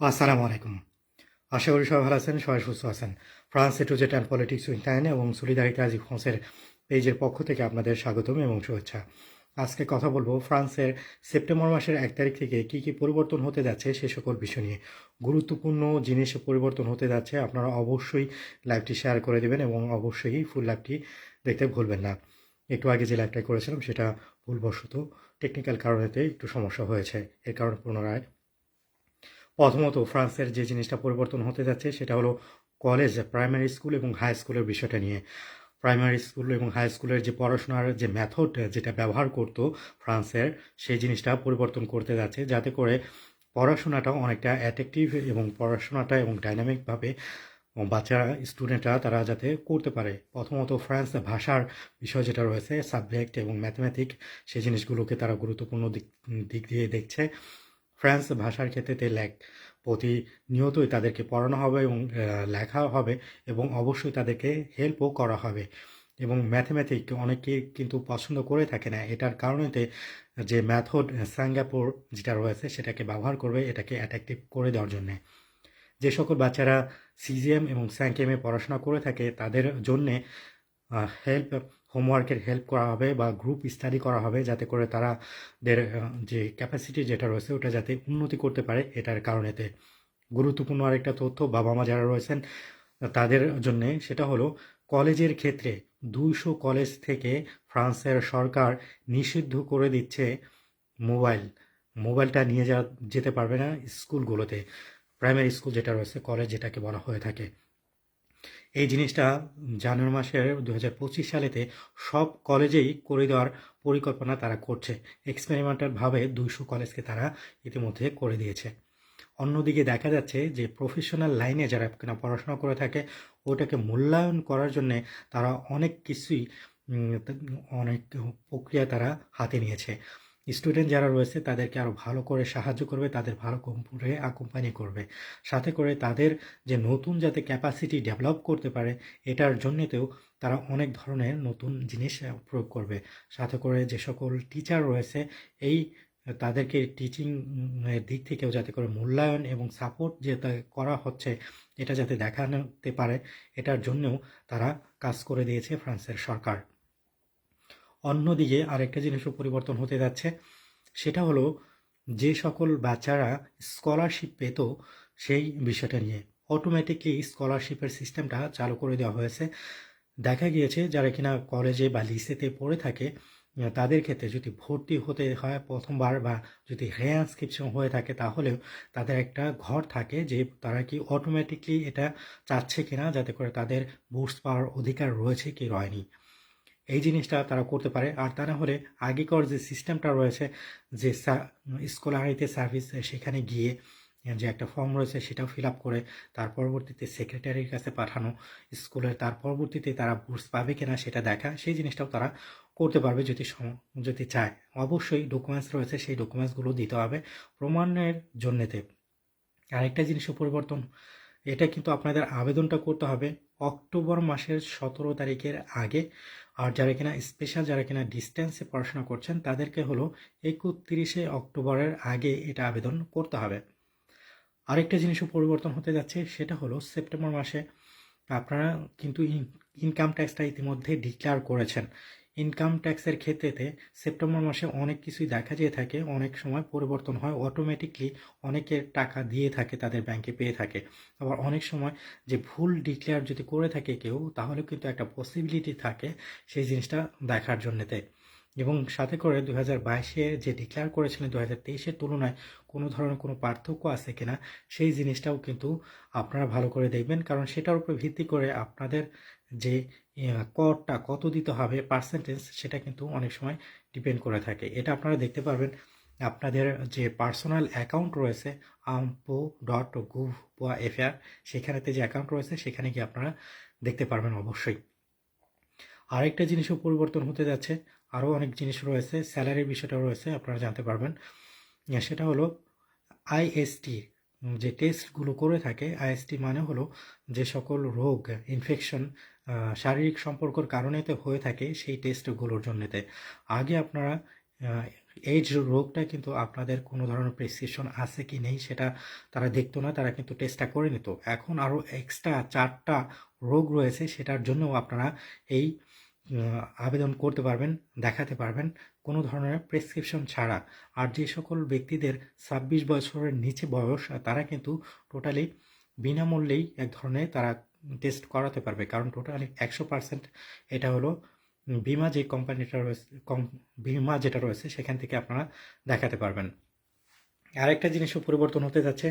আসসালামু আলাইকুম। আশা করি সবাই ভালো আছেন, সবাই সুস্থ আছেন। ফ্রান্স এ টু জেট অ্যান্ড পলিটিক্স উইন্টাইন এবং সলিদারিতা আজি ফ্রান্সের পেজের পক্ষ থেকে আপনাদের স্বাগতম এবং শুভেচ্ছা। আজকে কথা বলব ফ্রান্সের সেপ্টেম্বর মাসের এক তারিখ থেকে কী কী পরিবর্তন হতে যাচ্ছে সে সকল বিষয় নিয়ে। গুরুত্বপূর্ণ জিনিস পরিবর্তন হতে যাচ্ছে, আপনারা অবশ্যই লাইভটি শেয়ার করে দেবেন এবং অবশ্যই ফুল লাইভটি দেখতে ভুলবেন না। একটু আগে যে লাইভটা করেছিলাম সেটা ভুলবশত টেকনিক্যাল কারণেতে একটু সমস্যা হয়েছে, এর কারণে পুনরায় প্রথমত ফ্রান্সের যে জিনিসটা পরিবর্তন হতে যাচ্ছে, সেটা হলো কলেজ প্রাইমারি স্কুল এবং হাই স্কুলের বিষয়টা নিয়ে। প্রাইমারি স্কুল এবং হাই স্কুলের যে পড়াশোনার যে মেথড যেটা ব্যবহার করতো ফ্রান্সের, সেই জিনিসটা পরিবর্তন করতে যাচ্ছে। যাতে করে পড়াশোনাটা অনেকটা অ্যাট্রাকটিভ এবং পড়াশোনাটা এবং ডাইনামিকভাবে বাচ্চারা স্টুডেন্টরা তারা যাতে করতে পারে। প্রথমত ফ্রান্স ভাষার বিষয় যেটা রয়েছে সাবজেক্ট এবং ম্যাথমেটিক সেই জিনিসগুলোকে তারা গুরুত্বপূর্ণ দিক দিক দিয়ে দেখছে। ফ্রান্স ভাষার ক্ষেত্রে লেখ, প্রতিনিয়তই তাদেরকে পড়ানো হবে এবং লেখা হবে এবং অবশ্যই তাদেরকে হেল্পও করা হবে। এবং ম্যাথমেটিক অনেকে কিন্তু পছন্দ করে থাকে না। এটার কারণেতে যে ম্যাথড সিঙ্গাপুর যেটা রয়েছে সেটাকে ব্যবহার করবে, এটাকে অ্যাট্রাকটিভ করে দেওয়ার জন্যে। যে সকল বাচ্চারা সিজিএম এবং স্যাংকেমে পড়াশোনা করে থাকে, তাদের জন্যে হেল্প হোমওয়ার্কের হেল্প করা হবে বা গ্রুপ স্টাডি করা হবে যাতে করে তারাদের আহ, যে ক্যাপাসিটি যেটা রয়েছে ওটা যাতে উন্নতি করতে পারে এটার কারণেতে গুরুত্বপূর্ণ আরেকটা তথ্য বাবা মা যারা রয়েছেন তাদের জন্যে সেটা হলো কলেজের ক্ষেত্রে দুইশো কলেজ থেকে ফ্রান্সের সরকার নিষিদ্ধ করে দিচ্ছে মোবাইল। মোবাইলটা নিয়ে যা যেতে পারবে না স্কুলগুলোতে। প্রাইমারি স্কুল যেটা রয়েছে কলেজ যেটাকে বলা হয়ে থাকে। এই জিনিসটা জানুয়ারি মাসের দু হাজার পঁচিশ সালেতে সব কলেজেই করে দেওয়ার পরিকল্পনা তারা করছে। এক্সপেরিমেন্টালভাবে দুইশো কলেজকে তারা ইতিমধ্যে করে দিয়েছে। অন্যদিকে দেখা যাচ্ছে যে প্রফেশনাল লাইনে যারা কিনা পড়াশোনা করে থাকে, ওটাকে মূল্যায়ন করার জন্যে তারা অনেক কিছুই অনেক প্রক্রিয়া তারা হাতে নিয়েছে। স্টুডেন্ট যারা রয়েছে, তাদেরকে আরও ভালো করে সাহায্য করবে, তাদের ভালো করে কোম্পানি করবে। সাথে করে তাদের যে নতুন যাতে ক্যাপাসিটি ডেভেলপ করতে পারে, এটার জন্যতেও তারা অনেক ধরনের নতুন জিনিস প্রয়োগ করবে। সাথে করে যে সকল টিচার রয়েছে, এই, তাদেরকে টিচিং এর দিক থেকেও যাতে করে মূল্যায়ন এবং সাপোর্ট যে করা হচ্ছে, এটা যাতে দেখাতে পারে, এটার জন্যও তারা কাজ করে দিয়েছে ফ্রান্সের সরকার। অন্যদিকে আরেকটা জিনিসও পরিবর্তন হতে যাচ্ছে, সেটা হলো যে সকল বাচ্চারা স্কলারশিপ পেত সেই বিষয়টা নিয়ে। অটোমেটিকলি স্কলারশিপের সিস্টেমটা চালু করে দেওয়া হয়েছে। দেখা গিয়েছে যারা কিনা কলেজে বা লিসেতে পড়ে থাকে তাদের ক্ষেত্রে যদি ভর্তি হতে হয় প্রথমবার বা যদি রেয়ান্সক্রিপশন হয়ে থাকে, তাহলেও তাদের একটা ঘর থাকে যে তারা কি অটোমেটিকলি এটা চাচ্ছে কিনা, যাতে করে তাদের বুস্ট পাওয়ার অধিকার রয়েছে কি রয়নি। এই জিনিসটা তারা করতে পারে। আর তা না হলে আগেকার যে সিস্টেমটা রয়েছে, যে স্কলারিতে সার্ভিস সেখানে গিয়ে যে একটা ফর্ম রয়েছে সেটাও ফিল আপ করে, তার পরবর্তীতে সেক্রেটারির কাছে পাঠানো স্কুলে, তার পরবর্তীতে তারা বুর্স পাবে কিনা সেটা দেখা, সেই জিনিসটাও তারা করতে পারবে যদি যদি চায়। অবশ্যই ডকুমেন্টস রয়েছে, সেই ডকুমেন্টসগুলো দিতে হবে প্রমাণের জন্যেতে। আরেকটা জিনিসও পরিবর্তন, এটা কিন্তু আপনাদের আবেদনটা করতে হবে অক্টোবর মাসের সতেরো তারিখের আগে। আর যারা কিনা স্পেশাল যারা কিনা ডিস্টেন্সে পড়াশোনা করছেন, তাদেরকে হলো একত্রিশে অক্টোবরের আগে এটা আবেদন করতে হবে। আরেকটা জিনিসও পরিবর্তন হতে যাচ্ছে, সেটা হলো সেপ্টেম্বর মাসে আপনারা কিন্তু ইনকাম ট্যাক্সটা ইতিমধ্যে ডিক্লেয়ার করেছেন। ইনকাম ট্যাক্সের ক্ষেত্রেতে সেপ্টেম্বর মাসে অনেক কিছুই দেখা যেয়ে থাকে, অনেক সময় পরিবর্তন হয় অটোমেটিকলি অনেকের টাকা দিয়ে থাকে, তাদের ব্যাংকে পেয়ে থাকে। আবার অনেক সময় যে ভুল ডিক্লেয়ার যদি করে থাকে কেউ তাহলে কিন্তু একটা পসিবিলিটি থাকে সেই জিনিসটা দেখার জন্যেতে। এবং সাথে করে দু হাজার বাইশে যে ডিক্লেয়ার করেছিলেন দু হাজার তেইশের তুলনায় কোনো ধরনের কোনো পার্থক্য আছে কিনা, সেই জিনিসটাও কিন্তু আপনারা ভালো করে দেখবেন। কারণ সেটার উপর ভিত্তি করে আপনাদের যে করটা কত দিতে হবে পার্সেন্টেজ সেটা কিন্তু অনেক সময় ডিপেন্ড করে থাকে। এটা আপনারা দেখতে পারবেন, আপনাদের যে পার্সোনাল অ্যাকাউন্ট রয়েছে আমপো ডট গুভ বা এফআর সেখানেতে যে অ্যাকাউন্ট রয়েছে, সেখানে গিয়ে আপনারা দেখতে পারবেন অবশ্যই। আরেকটা জিনিসও পরিবর্তন হতে যাচ্ছে আরও অনেক জিনিস রয়েছে স্যালারির বিষয়টা রয়েছে, আপনারা জানতে পারবেন। সেটা হলো আইএসটি যে টেস্টগুলো করে থাকে আইএসটি মানে হলো যে সকল রোগ ইনফেকশন শারীরিক সম্পর্কর কারণেতে হয়ে থাকে সেই টেস্টগুলোর জন্যতে। আগে আপনারা এইডস রোগটা কিন্তু আপনাদের কোনো ধরনের প্রেসক্রিপশন আছে কি নেই সেটা তারা দেখতো না, তারা কিন্তু টেস্টটা করে নিত। এখন আরও এক্সট্রা চারটা রোগ রয়েছে সেটার জন্যও আপনারা এই আবেদন করতে পারবেন, দেখাতে পারবেন। কোনো ধরনের প্রেসক্রিপশন ছাড়া। আর যে সকল ব্যক্তিদের ছাব্বিশ বছরের নিচে বয়স তারা কিন্তু টোটালি বিনামূল্যেই এক ধরনের তারা টেস্ট করাতে পারবে। কারণ টোটালি একশো পার্সেন্ট এটা হলো বিমা যে কোম্পানিটা রয়েছে কম বিমা যেটা রয়েছে, সেখান থেকে আপনারা দেখাতে পারবেন। আরেকটা জিনিসও পরিবর্তন হতে যাচ্ছে,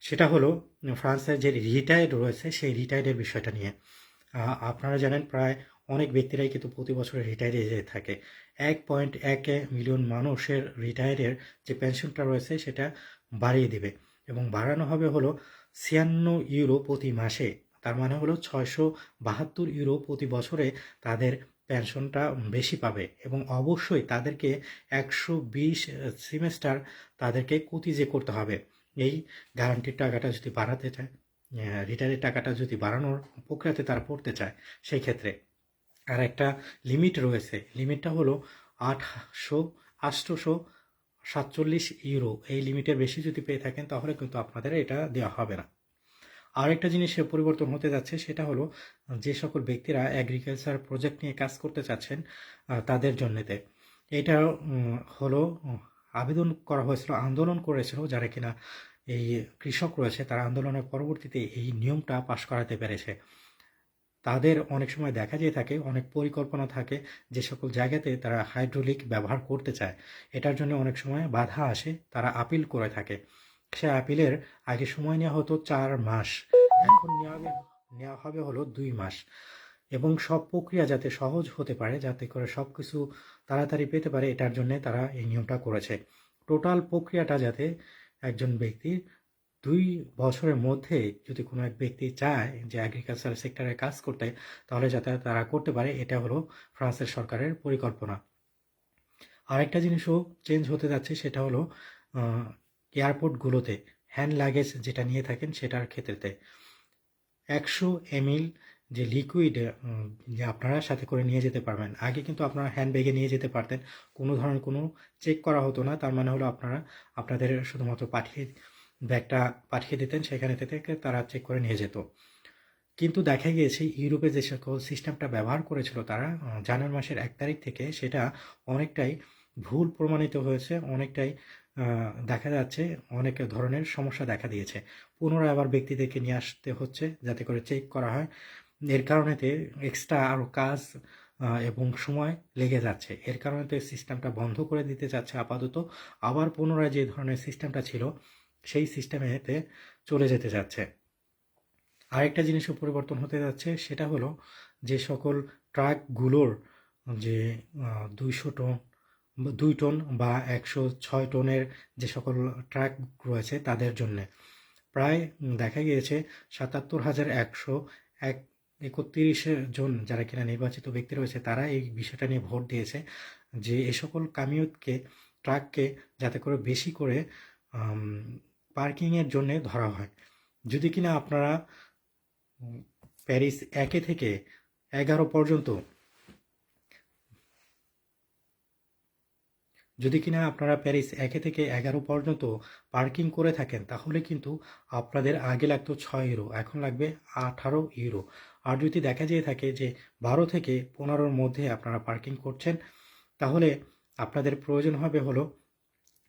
সেটা হলো ফ্রান্সের যে রিটায়ার্ড রয়েছে, সেই রিটায়ার্ডের বিষয়টা নিয়ে। আপনারা জানেন প্রায় অনেক ব্যক্তিরাই কিন্তু প্রতি বছর রিটায়ারে যেয়ে থাকে। এক পয়েন্ট এক মিলিয়ন মানুষের রিটায়ারের যে পেনশনটা রয়েছে, সেটা বাড়িয়ে দিবে। এবং বাড়ানো হবে হলো ছিয়ান্ন ইউরো প্রতি মাসে। তার মানে হলো ছয়শো বাহাত্তর ইউরো প্রতি বছরে তাদের পেনশনটা বেশি পাবে। এবং অবশ্যই তাদেরকে একশো বিশ সেমেস্টার তাদেরকে যে করতে হবে। এই গ্যারান্টির টাকাটা যদি বাড়াতে চায় রিটায়ারের টাকাটা যদি বাড়ানোর প্রক্রিয়াতে তারা পড়তে চায়, সেই ক্ষেত্রে আর একটা লিমিট রয়েছে। লিমিটটা হলো আটশো, আটশোশো সাতচল্লিশ ইউরো এই লিমিটের বেশি যদি পেয়ে থাকেন, তাহলে কিন্তু আপনাদের এটা দেওয়া হবে না। আরেকটা জিনিসের পরিবর্তন হতে যাচ্ছে, সেটা হলো যে সকল ব্যক্তিরা অ্যাগ্রিকালচার প্রজেক্ট নিয়ে কাজ করতে চাচ্ছেন তাদের জন্যেতে। এটা হলো, আবেদন করা হয়েছিল, আন্দোলন করেছিল যারা কিনা এই কৃষক রয়েছে, তারা আন্দোলনের পরবর্তীতে এই নিয়মটা পাশ করাতে পেরেছে। তাদের অনেক সময় দেখা যেয়ে থাকে, অনেক পরিকল্পনা থাকে যে সকল জায়গাতে তারা হাইড্রোলিক ব্যবহার করতে চায়। এটার জন্য অনেক সময় বাধা আসে, তারা আপিল করে থাকে। সে আপিলের আগে সময় নেওয়া হতো চার মাস। এখন নেওয়া হবে নেওয়া হবে হলো দুই মাস। এবং সব প্রক্রিয়া যাতে সহজ হতে পারে, যাতে করে সব কিছু তাড়াতাড়ি পেতে পারে, এটার জন্য তারা এই নিয়মটা করেছে। টোটাল প্রক্রিয়াটা যাতে একজন ব্যক্তি দুই বছরের মধ্যে যদি কোনো এক ব্যক্তি চায় যে এগ্রিকালচার সেক্টরে কাজ করতে, তাহলে যাতে তারা করতে পারে, এটা হলো ফ্রান্সের সরকারের পরিকল্পনা। আরেকটা জিনিসও চেঞ্জ হতে যাচ্ছে, সেটা হলো এয়ারপোর্টগুলোতে হ্যান্ড লাগেজ যেটা নিয়ে থাকেন সেটার ক্ষেত্রেতে। একশো এমএল যে লিকুইড যে আপনারা সাথে করে নিয়ে যেতে পারবেন। আগে কিন্তু আপনারা হ্যান্ড ব্যাগে নিয়ে যেতে পারতেন, কোনো ধরনের কোনো চেক করা হতো না, তার মানে হলো আপনারা, আপনাদের শুধুমাত্র পাঠিয়ে ব্যাগটা পাঠিয়ে দিতেন, সেখানে থেকে তারা চেক করে নিয়ে যেত। কিন্তু দেখা গিয়েছে, ইউরোপে যে সকল সিস্টেমটা ব্যবহার করেছিল তারা জানুয়ারি মাসের এক তারিখ থেকে সেটা অনেকটাই ভুল প্রমাণিত হয়েছে, অনেকটাই দেখা যাচ্ছে অনেক ধরনের সমস্যা দেখা দিয়েছে। পুনরায় আবার ব্যক্তিদেরকে নিয়ে আসতে হচ্ছে যাতে করে চেক করা হয়। এর কারণেতে এক্সট্রা আরও কাজ এবং সময় লেগে যাচ্ছে। এর কারণেতে সিস্টেমটা বন্ধ করে দিতে চাচ্ছে আপাতত। আবার পুনরায় যে ধরনের সিস্টেমটা ছিল সেই সিস্টেমেতে চলে যেতে যাচ্ছে। আরেকটা জিনিসও পরিবর্তন হতে যাচ্ছে, সেটা হলো যে সকল ট্রাকগুলোর যে দুইশো টন দুই টন বা একশো ছয় টনের যে সকল ট্রাক রয়েছে তাদের জন্যে। প্রায় দেখা গিয়েছে সাতাত্তর হাজার একশো এক, একত্রিশ জন যারা কিনা নির্বাচিত ব্যক্তি রয়েছে, তারা এই বিষয়টা নিয়ে ভোট দিয়েছে যে এ সকল কামিয়তকে, ট্রাককে যাতে করে বেশি করে পার্কিংয়ের জন্যে ধরা হয়। যদি কিনা আপনারা প্যারিস একে থেকে এগারো পর্যন্ত যদি কিনা আপনারা প্যারিস একে থেকে এগারো পর্যন্ত পার্কিং করে থাকেন, তাহলে কিন্তু আপনাদের আগে লাগতো ছয় ইউরো, এখন লাগবে আঠারো ইউরো। আর যদি দেখা যেয়ে থাকে যে বারো থেকে পনেরোর মধ্যে আপনারা পার্কিং করছেন, তাহলে আপনাদের প্রয়োজন হবে হলো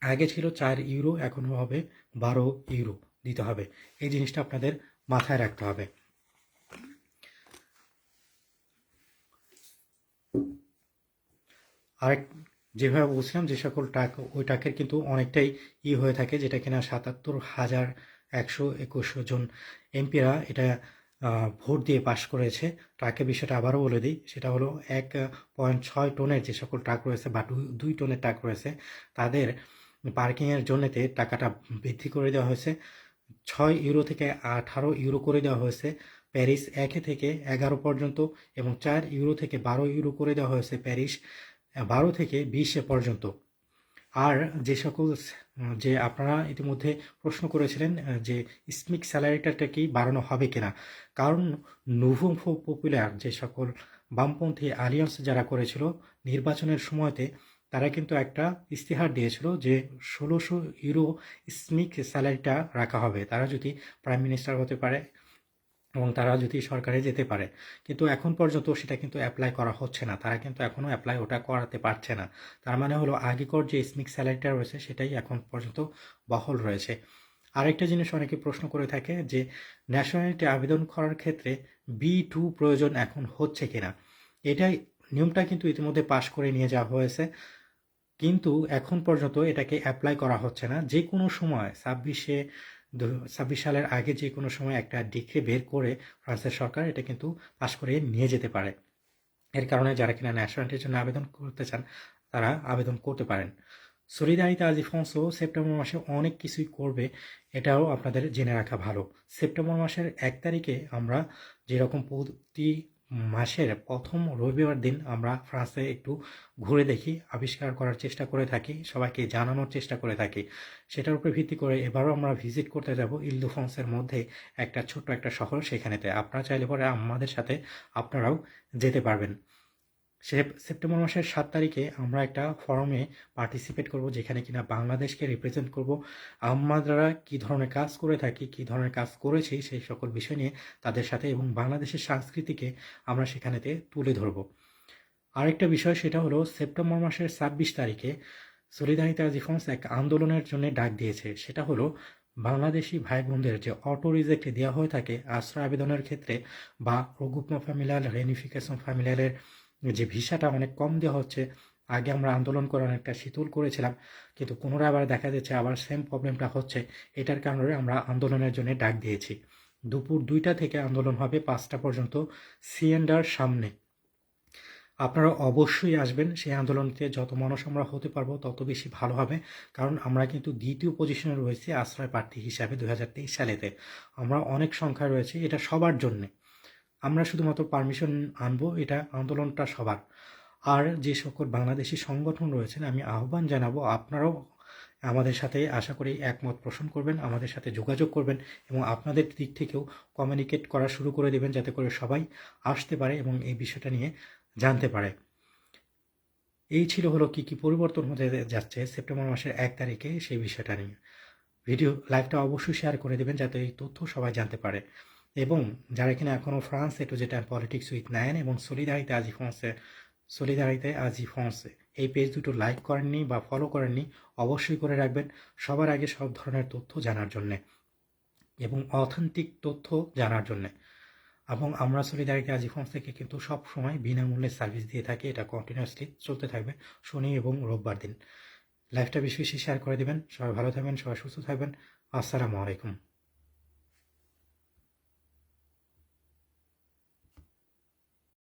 আগে ছিল চার ইউরো এখন হবে বারো ইউরো দিতে হবে। এই জিনিসটা আপনাদের মাথায় রাখতে হবে। আরেক যেভাবে বলছিলাম, যে সকল টাক, ওই টাকের কিন্তু অনেকটাই ই হয়ে থাকে, যেটা কিনা সাতাত্তর হাজার একশো একুশ জন এমপিরা এটা ভোট দিয়ে পাশ করেছে। ট্রাকের বিষয়টা আবারও বলে দিই, সেটা হলো এক পয়েন্ট ছয় টনের যে সকল ট্রাক রয়েছে বা দুই টনের ট্রাক রয়েছে, তাদের পার্কিংয়ের জন্যতে টাকাটা বৃদ্ধি করে দেওয়া হয়েছে। ছয় ইউরো থেকে আঠারো ইউরো করে দেওয়া হয়েছে। প্যারিস একে থেকে এগারো পর্যন্ত এবং চার ইউরো থেকে বারো ইউরো করে দেওয়া হয়েছে প্যারিস, বারো থেকে বিশে পর্যন্ত। আর যে সকল যে আপনারা ইতিমধ্যে প্রশ্ন করেছিলেন যে স্মিক স্যালারিটাটা কি বাড়ানো হবে কিনা। কারণ নুভো পপুলার যে সকল বামপন্থী আলিয়ান্স যারা করেছিল নির্বাচনের সময়তে তারা কিন্তু একটা ইস্তিহার দিয়েছিল যে ষোলোশো ইউরো স্মিক স্যালারিটা রাখা হবে। তারা যদি প্রাইম মিনিস্টার হতে পারে এবং তারা যদি সরকারে যেতে পারে। কিন্তু এখন পর্যন্ত সেটা কিন্তু অ্যাপ্লাই করা হচ্ছে না। তারা কিন্তু এখনও অ্যাপ্লাই ওটা করাতে পারছে না। তার মানে হলো আগেকর যে স্মিক স্যালারিটা রয়েছে সেটাই এখন পর্যন্ত বহল রয়েছে। আরেকটা জিনিস অনেকে প্রশ্ন করে থাকে যে ন্যাশনালিটি আবেদন করার ক্ষেত্রে বি টু প্রয়োজন এখন হচ্ছে কিনা? এটাই নিয়মটা কিন্তু ইতিমধ্যে পাশ করে নিয়ে যাওয়া হয়েছে। কিন্তু এখন পর্যন্ত এটাকে অ্যাপ্লাই করা হচ্ছে না। যে কোনো সময় ছাব্বিশে ছাব্বিশ সালের আগে যে কোনো সময় একটা ডিক্রি বের করে ফ্রান্সের সরকার এটা কিন্তু পাশ করে নিয়ে যেতে পারে। এর কারণে যারা কিনা ন্যাশনালিটির জন্য আবেদন করতে চান, তারা আবেদন করতে পারেন। সলিদারিতা আজিফন্সও সেপ্টেম্বর মাসে অনেক কিছুই করবে, এটাও আপনাদের জেনে রাখা ভালো। সেপ্টেম্বর মাসের এক তারিখে আমরা যেরকম প্রতি মাসের প্রথম রবিবার দিন আমরা ফ্রান্সে একটু ঘুরে দেখি, আবিষ্কার করার চেষ্টা করে থাকি, সবাইকে জানানোর চেষ্টা করে থাকি। সেটার উপরে ভিত্তি করে এবারও আমরা ভিজিট করতে যাব ইল্দু ফ্রান্সের মধ্যে একটা ছোট্ট একটা শহর সেখানেতে। আপনারা চাইলে পরে আমাদের সাথে আপনারাও যেতে পারবেন। সেপ্টেম্বর মাসের সাত তারিখে আমরা একটা ফরমে পার্টিসিপেট করব যেখানে কিনা বাংলাদেশকে রিপ্রেজেন্ট করব। আমরা কী ধরনের কাজ করে থাকি, কী ধরনের কাজ করেছি সেই সকল বিষয় নিয়ে তাদের সাথে এবং বাংলাদেশের সংস্কৃতিকে আমরা সেখানেতে তুলে ধরব। আরেকটা বিষয় সেটা হলো সেপ্টেম্বর মাসের ছাব্বিশ তারিখে সলিদারিতা ডিফেন্স এক আন্দোলনের জন্য ডাক দিয়েছে। সেটা হলো বাংলাদেশি ভাই বোনদের যে অটো রিজেক্ট দেওয়া হয়ে থাকে আশ্রয় আবেদনের ক্ষেত্রে বা রঘুপ্ম ফ্যামিলিয়ার রেনিফিকেশন ফ্যামিলিয়ারের যে ভিসাটা অনেক কম দেওয়া হচ্ছে, আগে আমরা আন্দোলন করে অনেকটা শীতল করেছিলাম, কিন্তু পুনরায় আবার দেখা যাচ্ছে আবার সেম প্রবলেমটা হচ্ছে, এটার কারণে আমরা আন্দোলনের জন্য ডাক দিয়েছি। দুপুর দুইটা থেকে আন্দোলন হবে পাঁচটা পর্যন্ত, সিএন্ডার সামনে। আপনারা অবশ্যই আসবেন, সেই আন্দোলনতে যত মানুষ আমরা হতে পারব তত বেশি ভালো হবে, কারণ আমরা কিন্তু দ্বিতীয় পজিশনে রয়েছি আশ্রয় প্রার্থী হিসাবে দু হাজার তেইশ সালেতে। আমরা অনেক সংখ্যায় রয়েছে, এটা সবার জন্যে। আমরা শুধুমাত্র পারমিশন আনব, এটা আন্দোলনটা সবার। আর যে সকল বাংলাদেশি সংগঠন রয়েছেন আমি আহ্বান জানাব, আপনারাও আমাদের সাথে আশা করি একমত পোষণ করবেন, আমাদের সাথে যোগাযোগ করবেন এবং আপনাদের দিক থেকেও কমিউনিকেট করা শুরু করে দেবেন যাতে করে সবাই আসতে পারে এবং এই বিষয়টা নিয়ে জানতে পারে। এই ছিল হলো কি কি পরিবর্তন হতে যাচ্ছে সেপ্টেম্বর মাসের এক তারিখে সেই বিষয়টা নিয়ে। ভিডিও লাইভটা অবশ্যই শেয়ার করে দেবেন যাতে এই তথ্য সবাই জানতে পারে। এবং যারা কিনা এখনও ফ্রান্স এটু যেটা পলিটিক্স উইথ নাইন এবং সলিদারিতে আজি ফ্রান্সে সলিদারিতে আজি ফ্রান্সে এই পেজ দুটো লাইক করেননি বা ফলো করেননি, অবশ্যই করে রাখবেন। সবার আগে সব ধরনের তথ্য জানার জন্যে এবং অথেন্টিক তথ্য জানার জন্যে। এবং আমরা সলিদারিতে আজি ফ্রান্স থেকে কিন্তু সব সময় বিনামূল্যে সার্ভিস দিয়ে থাকি, এটা কন্টিনিউয়াসলি চলতে থাকবে শনি এবং রোববার দিন। লাইভটা বেশি বেশি শেয়ার করে দেবেন। সবাই ভালো থাকবেন, সবাই সুস্থ থাকবেন। আসসালামু আলাইকুম।